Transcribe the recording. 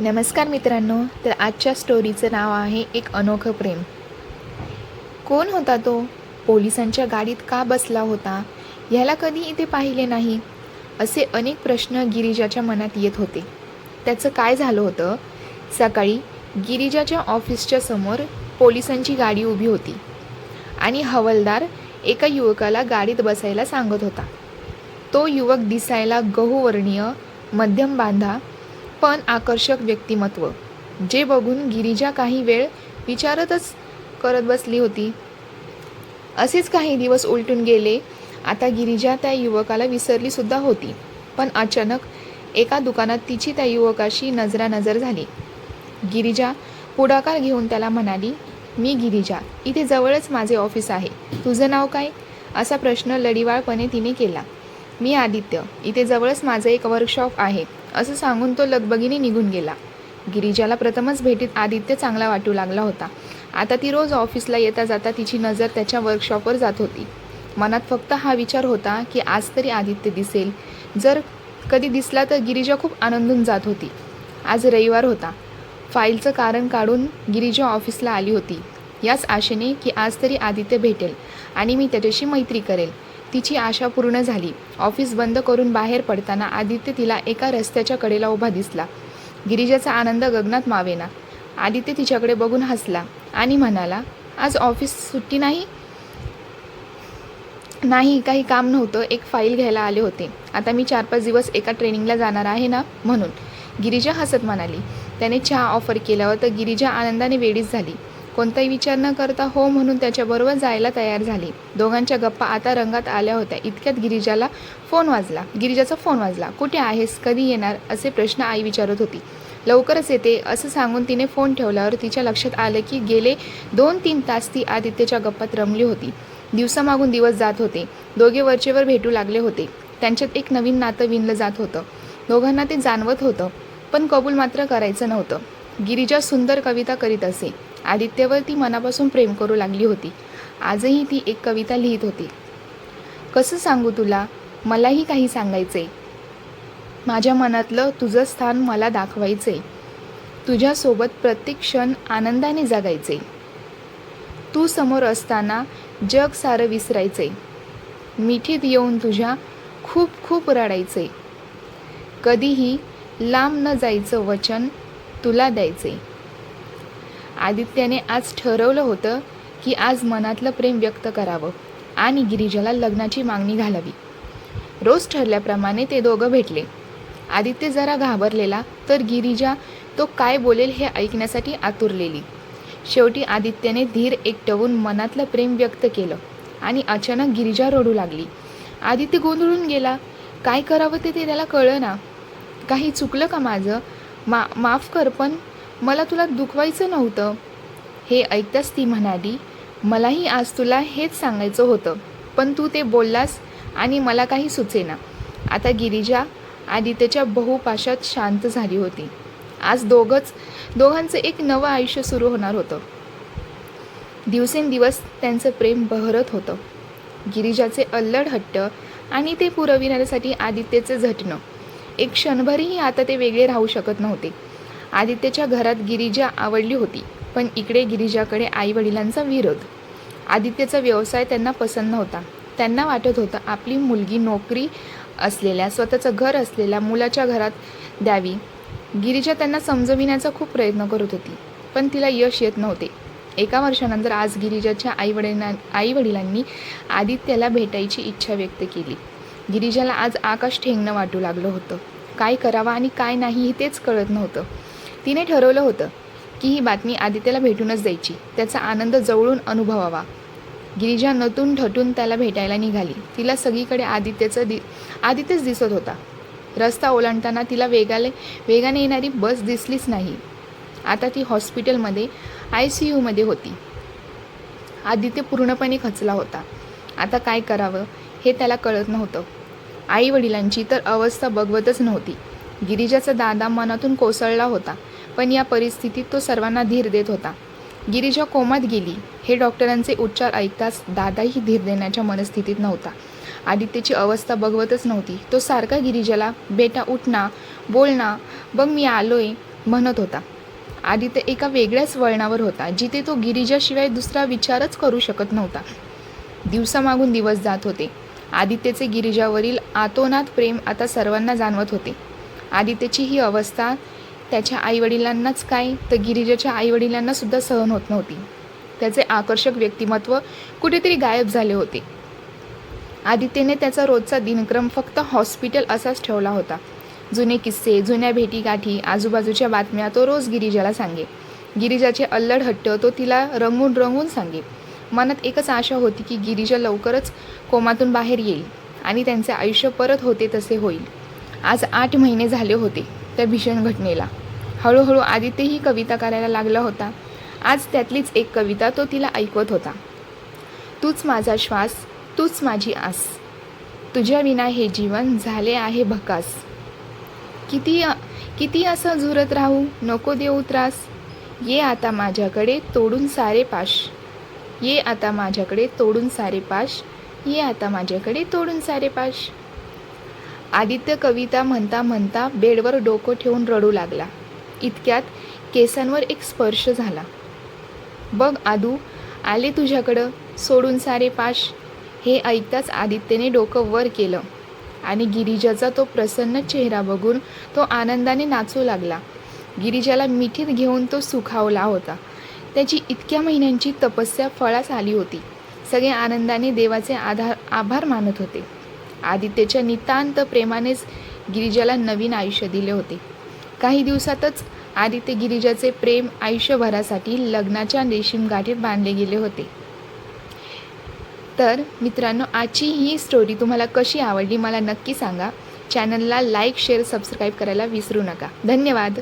नमस्कार मित्रांनो तर आजच्या स्टोरीचं नाव आहे एक अनोखं प्रेम. कोण होता तो? पोलिसांच्या गाडीत का बसला होता? ह्याला कधी इथे पाहिले नाही? असे अनेक प्रश्न गिरिजाच्या मनात येत होते. त्याचं काय झालं होतं? सकाळी गिरिजाच्या ऑफिसच्या समोर पोलिसांची गाडी उभी होती आणि हवलदार एका युवकाला गाडीत बसायला सांगत होता. तो युवक दिसायला गहुवर्णीय मध्यम बांधा पण आकर्षक व्यक्तिमत्व. जे बघून गिरिजा काही वेळ विचारतच करत बसली होती. असेच काही दिवस उलटून गेले. आता गिरिजा त्या युवकाला विसरली सुद्धा होती. पण अचानक एका दुकानात तिची त्या युवकाशी नजरानजर झाली. गिरिजा पुढाकार घेऊन त्याला म्हणाली मी गिरिजा इथे जवळच माझे ऑफिस आहे. तुझं नाव काय? असा प्रश्न लढिवाळपणे तिने केला. मी आदित्य इथे जवळच माझं एक वर्कशॉप आहे. असं सांगून तो लगबगीने निघून गेला. गिरिजाला प्रथमच भेटीत आदित्य चांगला वाटू लागला होता. आता ती रोज ऑफिसला येता जाता तिची नजर त्याच्या वर्कशॉपवर जात होती. मनात फक्त हा विचार होता की आज तरी आदित्य दिसेल. जर कधी दिसला तर गिरिजा खूप आनंदून जात होती. आज रविवार होता. फाईलचं कारण काढून गिरिजा ऑफिसला आली होती. याच आशेने की आज तरी आदित्य भेटेल आणि मी त्याच्याशी मैत्री करेल. तिची आशा पूर्ण झाली. ऑफिस बंद करून बाहेर पडताना आदित्य तिला एका रस्त्याच्या कडेला उभा दिसला. गिरिजाचा आनंद गगनात मावेना. आदित्य तिच्याकडे बघून हसला आणि म्हणाला आज ऑफिस सुट्टी नाही? नाही काही काम नव्हतं. एक फाईल घ्यायला आले होते. आता मी चार पाच दिवस एका ट्रेनिंगला जाणार आहे ना? म्हणून. गिरिजा हसत म्हणाली त्याने चहा ऑफर केल्यावर तर गिरिजा आनंदाने वेडीच झाली. कोणताही विचार न करता हो म्हणून त्याच्याबरोबर जायला तयार झाली. दोघांच्या गप्पा आता रंगात आल्या होत्या. इतक्यात गिरिजाला फोन वाजला. गिरिजाचा फोन वाजला. कुठे आहेस? कधी येणार? असे प्रश्न आई विचारत होती. लवकरच येते. असं सांगून तिने फोन ठेवल्यावर तिच्या लक्षात आलं की गेले दोन तीन तास ती आदित्यच्या गप्पात रमली होती. दिवसामागून दिवस जात होते. दोघे वरचेवर भेटू लागले होते. त्यांच्यात एक नवीन नातं विणलं जात होतं. दोघांना ते जाणवत होतं पण कबूल मात्र करायचं नव्हतं. गिरिजा सुंदर कविता करीत असे. आदित्यवर ती मनापासून प्रेम करू लागली होती. आजही ती एक कविता लिहित होती. कसं सांगू तुला? मलाही काही सांगायचंय. माझ्या मनातलं तुझं स्थान मला दाखवायचंय. तुझ्यासोबत प्रत्येक क्षण आनंदाने जगायचे तू समोर असताना जग सारं विसरायचे मिठीत येऊन तुझ्या खूप खूप रडायचे कधीही लांब न जायचं वचन तुला द्यायचे आदित्याने आज ठरवलं होतं की आज मनातलं प्रेम व्यक्त करावं आणि गिरिजाला लग्नाची मागणी घालावी. रोज ठरल्याप्रमाणे ते दोघं भेटले. आदित्य जरा घाबरलेला तर गिरिजा तो काय बोलेल हे ऐकण्यासाठी आतुरलेली. शेवटी आदित्यने धीर एकटवून मनातलं प्रेम व्यक्त केलं आणि अचानक गिरिजा रडू लागली. आदित्य गोंधळून गेला. काय करावं ते ते त्याला कळलं ना काही चुकलं का माझं? मा माफ कर पण मला तुला दुखवायचं नव्हतं. हे ऐकताच ती म्हणाली मलाही आज तुला हेच सांगायचं होतं पण तू ते बोललास आणि मला काही सुचेना. आता गिरिजा आदित्यच्या बहुपाशात शांत झाली होती. आज दोघंच दोघांचं एक नवं आयुष्य सुरू होणार होतं. दिवसेंदिवस त्यांचं प्रेम बहरत होतं. गिरिजाचे अल्लड हट्ट आणि ते पुरविण्यासाठी आदित्यचे झटणं. एक क्षणभरही आता ते वेगळे राहू शकत नव्हते. आदित्यच्या घरात गिरिजा आवडली होती पण इकडे गिरिजाकडे आईवडिलांचा विरोध. आदित्यचा व्यवसाय त्यांना पसंत नव्हता. त्यांना वाटत होतं आपली मुलगी नोकरी असलेल्या स्वतःचं घर असलेल्या मुलाच्या घरात द्यावी. गिरिजा त्यांना समजविण्याचा खूप प्रयत्न करत होती पण तिला यश येत नव्हते. एका वर्षानंतर आज गिरिजाच्या आईवडिलां आईवडिलांनी आदित्यला भेटायची इच्छा व्यक्त केली. गिरिजाला आज आकाश ठेंगणं वाटू लागलं होतं. काय करावं आणि काय नाही तेच कळत नव्हतं. तिने ठरवलं होतं की ही बातमी आदित्यला भेटूनच द्यायची. त्याचा आनंद जवळून अनुभवावा. गिरिजा नतून ठटून त्याला भेटायला निघाली. तिला सगळीकडे आदित्यचं दि आदित्यच दिसत होता. रस्ता ओलांडताना तिला वेगाले वेगाने येणारी बस दिसलीच नाही. आता ती हॉस्पिटलमध्ये आय सी यूमध्ये होती. आदित्य पूर्णपणे खचला होता. आता काय करावं हे त्याला कळत नव्हतं. आई वडिलांची तर अवस्था बघवतच नव्हती. गिरिजाचा दादा मनातून कोसळला होता. पण या परिस्थितीत तो सर्वांना धीर देत होता. गिरीजा कोमात गेली. हे डॉक्टरांचे उच्चार ऐकताच दादाही धीर देण्याच्या मनस्थितीत नव्हता. आदित्यची अवस्था बघवतच नव्हती. तो सारखा गिरिजाला बेटा उठना बोलना बघ मी आलोय म्हणत होता. आदित्य एका वेगळ्याच वळणावर होता जिथे तो गिरिजाशिवाय दुसरा विचारच करू शकत नव्हता. दिवसामागून दिवस जात होते. आदित्यचे गिरिजावरील आतोनात प्रेम आता सर्वांना जाणवत होते. आदित्यची ही अवस्था त्याच्या आईवडिलांनाच काय? तर गिरिजाच्या आईवडिलांनासुद्धा सहन होत नव्हती. त्याचे आकर्षक व्यक्तिमत्व कुठेतरी गायब झाले होते. आदित्यने त्याचा रोजचा दिनक्रम फक्त हॉस्पिटल असाच ठेवला होता. जुने किस्से जुन्या भेटीगाठी आजूबाजूच्या बातम्या तो रोज गिरिजाला सांगे. गिरिजाचे अल्लड हट्ट तो तिला रंगून रंगून सांगे. मनात एकच आशा होती की गिरिजा लवकरच कोमातून बाहेर येईल आणि त्यांचे आयुष्य परत होते तसे होईल. आज आठ महिने झाले होते त्या भीषण घटनेला. हळूहळू आदित्यही कविता करायला लागला होता. आज त्यातलीच एक कविता तो तिला ऐकवत होता. तूच माझा श्वास तूच माझी आस. तुझ्या विना हे जीवन झाले आहे भकास. किती किती असं झुरत राहू नको देऊ त्रास. ये आता माझ्याकडे तोडून सारे पाश. ये आता माझ्याकडे तोडून सारे पाश. ये आता माझ्याकडे तोडून सारे पाश. आदित्य कविता म्हणता म्हणता बेडवर डोकं ठेवून रडू लागला. इतक्यात केसांवर एक स्पर्श झाला. बघ आदू आले तुझ्याकडं सोडून सारे पाश. हे ऐकताच आदित्यने डोकं वर केलं आणि गिरिजाचा तो प्रसन्न चेहरा बघून तो आनंदाने नाचू लागला. गिरिजाला मिठीत घेऊन तो सुखावला होता. त्याची इतक्या महिन्यांची तपस्या फळास आली होती. सगळे आनंदाने देवाचे आधार आभार मानत होते. आदित्यच्या नितांत प्रेमानेच गिरिजाला नवीन आयुष्य दिले होते. काही दिवसातच आदित्य गिरिजाचे प्रेम आयुष्यभरासाठी लग्नाच्या रेशीम गाठीत बांधले गेले होते. तर मित्रांनो आजची ही स्टोरी तुम्हाला कशी आवडली मला नक्की सांगा. चॅनलला लाईक शेअर सबस्क्राईब करायला विसरू नका. धन्यवाद.